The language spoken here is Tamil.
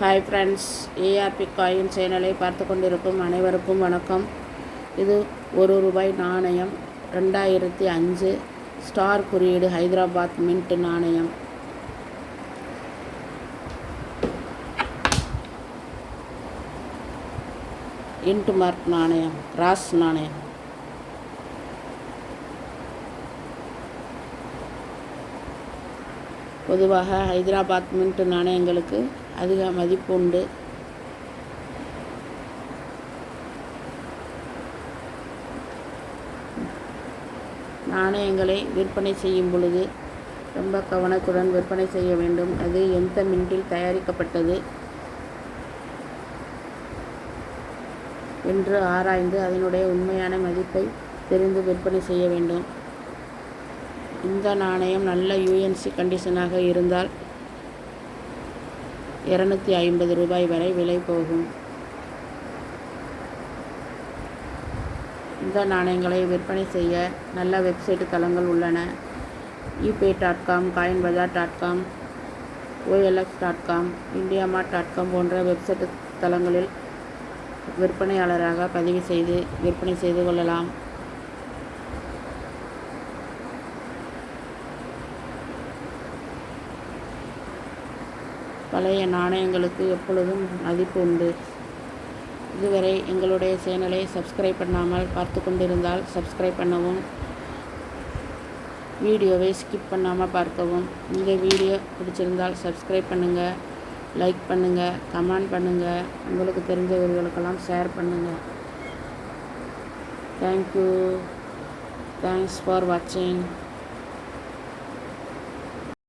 ஹாய் ஃப்ரெண்ட்ஸ் ஏஆர்பி காயின் சேனலை பார்த்து கொண்டிருக்கும் அனைவருக்கும் வணக்கம். இது ஒரு ரூபாய் நாணயம் ரெண்டாயிரத்தி அஞ்சு ஸ்டார் குறியீடு ஹைதராபாத் மின்ட் நாணயம். இன்ட் மார்க் நாணயம் ராஸ் நாணயம். பொதுவாக ஹைதராபாத் மின்ட் நாணயங்களுக்கு அதிக மதிப்பு உண்டு நாணயங்களை விற்பனை செய்யும் பொழுது ரொம்ப கவனத்துடன் விற்பனை செய்ய வேண்டும். அது எந்த மின்டில் தயாரிக்கப்பட்டது என்று ஆராய்ந்து அதனுடைய உண்மையான மதிப்பை தெரிந்து விற்பனை செய்ய வேண்டும். இந்த நாணயம் நல்ல யூஎன்சி கண்டிஷனாக இருந்தால் இரநூத்தி ஐம்பது ரூபாய் வரை விலை போகும். இந்த நாணயங்களை விற்பனை செய்ய நல்ல வெப்சைட் தளங்கள் உள்ளன. EBay dot com coin bazaar dot com OLX dot com IndiaMART dot com போன்ற வெப்சைட் தளங்களில் விற்பனையாளராக பதிவு செய்து விற்பனை செய்து கொள்ளலாம். பழைய நாணயங்களுக்கு எப்பொழுதும் மதிப்பு உண்டு. இதுவரை எங்களுடைய சேனலை சப்ஸ்கிரைப் பண்ணாமல் பார்த்து கொண்டிருந்தால் சப்ஸ்கிரைப் பண்ணவும் வீடியோவை ஸ்கிப் பண்ணாமல் பார்க்கவும். இந்த வீடியோ பிடிச்சிருந்தால் சப்ஸ்கிரைப் பண்ணுங்கள் லைக் பண்ணுங்கள் கமெண்ட் பண்ணுங்கள் உங்களுக்கு தெரிஞ்சவர்களுக்கெல்லாம் ஷேர் பண்ணுங்கள் தேங்க்யூ தேங்க்ஸ் ஃபார் வாட்சிங்